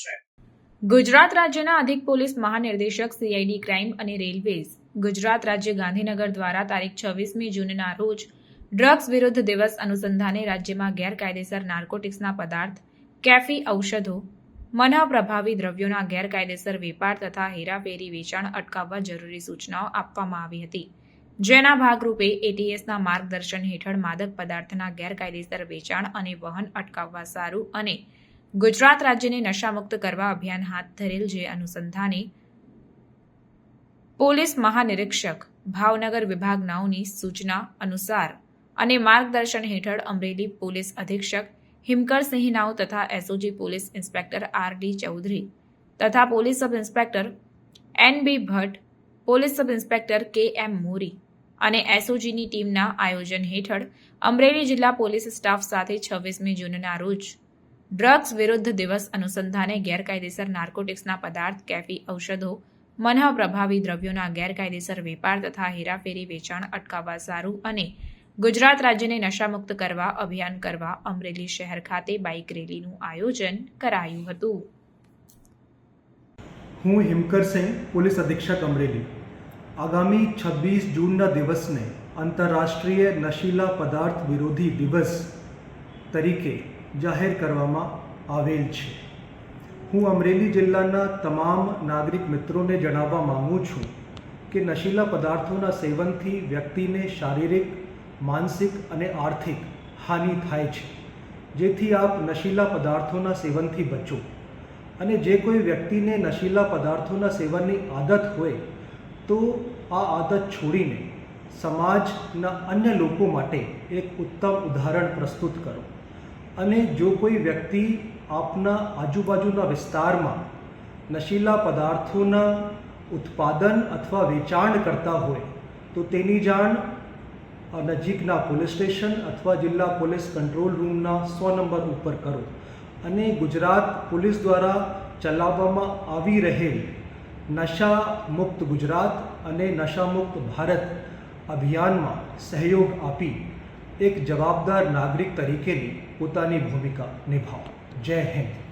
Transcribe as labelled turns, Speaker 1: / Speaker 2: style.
Speaker 1: છે. ગુજરાત રાજ્યના અધિક પોલીસ મહાનિર્દેશક સીઆઈડી ક્રાઇમ અને રેલવેઝ. ગુજરાત રાજ્ય ગાંધીનગર દ્વારા તારીખ છવ્વીસમી જૂનના રોજ ડ્રગ્સ વિરુદ્ધ દિવસ અનુસંધાને રાજ્યમાં ગેરકાયદેસર નાર્કોટિક્સના પદાર્થ, કેફી ઔષધો મના પ્રભાવી દ્રવ્યોના ગેરકાયદેસર વેપાર તથા હેરાફેરી વેચાણ અટકાવવા જરૂરી સૂચનાઓ આપવામાં આવી હતી. જેના ભાગરૂપે એટીએસના માર્ગદર્શન હેઠળ માદક પદાર્થના ગેરકાયદેસર વેચાણ અને વહન અટકાવવા સારું અને ગુજરાત રાજ્યને નશામુક્ત કરવા અભિયાન હાથ ધરેલ જે અનુસંધાને પોલીસ મહાનિરીક્ષક ભાવનગર વિભાગનાઓની સૂચના અનુસાર અને માર્ગદર્શન હેઠળ અમરેલી પોલીસ અધિક્ષક હિમકરસિંહ નાવ તથા SOG police inspector R D Chaudhari તથા police sub inspector N B Bhatt, police sub inspector K M Mori અને એસઓજીની ટીમના આયોજન હેઠળ અમરેલી જિલ્લા પોલીસ સ્ટાફ સાથે છવ્વીસમી જૂનના રોજ ડ્રગ્સ વિરુદ્ધ દિવસ અનુસંધાને ગેરકાયદેસર નાર્કોટિક્સના પદાર્થ, કેફી, ઔષધો મનહ પ્રભાવી દ્રવ્યોના ગેરકાયદેસર વેપાર તથા હેરાફેરી વેચાણ અટકાવવા સારું અને ગુજરાત રાજ્યને નશામુક્ત કરવા અભિયાન કરવા અમરેલી શહેર ખાતે બાઇક રેલીનું આયોજન કરાયું હતું.
Speaker 2: હું હિમકર સિંહ, પોલીસ અધિક્ષક અમરેલી. આગામી છવ્વીસ જૂનના દિવસને આંતરરાષ્ટ્રીય નશીલા પદાર્થ વિરોધી દિવસ તરીકે જાહેર કરવામાં આવેલ છે. હું અમરેલી જિલ્લાના તમામ નાગરિક મિત્રોને જણાવવા માંગુ છું કે નશીલા પદાર્થોના સેવનથી વ્યક્તિને શારીરિક, માનસિક અને આર્થિક હાનિ થાય છે. જેથી આપ નશીલા પદાર્થોના સેવનથી બચો. અને જે કોઈ વ્યક્તિને નશીલા પદાર્થોના સેવનની આદત હોય, તો આ આદત છોડીને સમાજના અન્ય લોકો માટે એક ઉત્તમ ઉદાહરણ પ્રસ્તુત કરો. અને જો કોઈ વ્યક્તિ આપના આજુબાજુના વિસ્તારમાં નશીલા પદાર્થોના ઉત્પાદન અથવા વેચાણ કરતા હોય, તો તેની જાણ નજીકના પોલીસ સ્ટેશન અથવા જિલ્લા પોલીસ કંટ્રોલ રૂમના સો નંબર ઉપર કરો. અને ગુજરાત પોલીસ દ્વારા ચલાવવામાં આવી રહેલ નશા મુક્ત ગુજરાત અને નશામુક્ત ભારત અભિયાનમાં સહયોગ આપી એક જવાબદાર નાગરિક તરીકેની પોતાની ભૂમિકા નિભાવો. જય હિન્દ.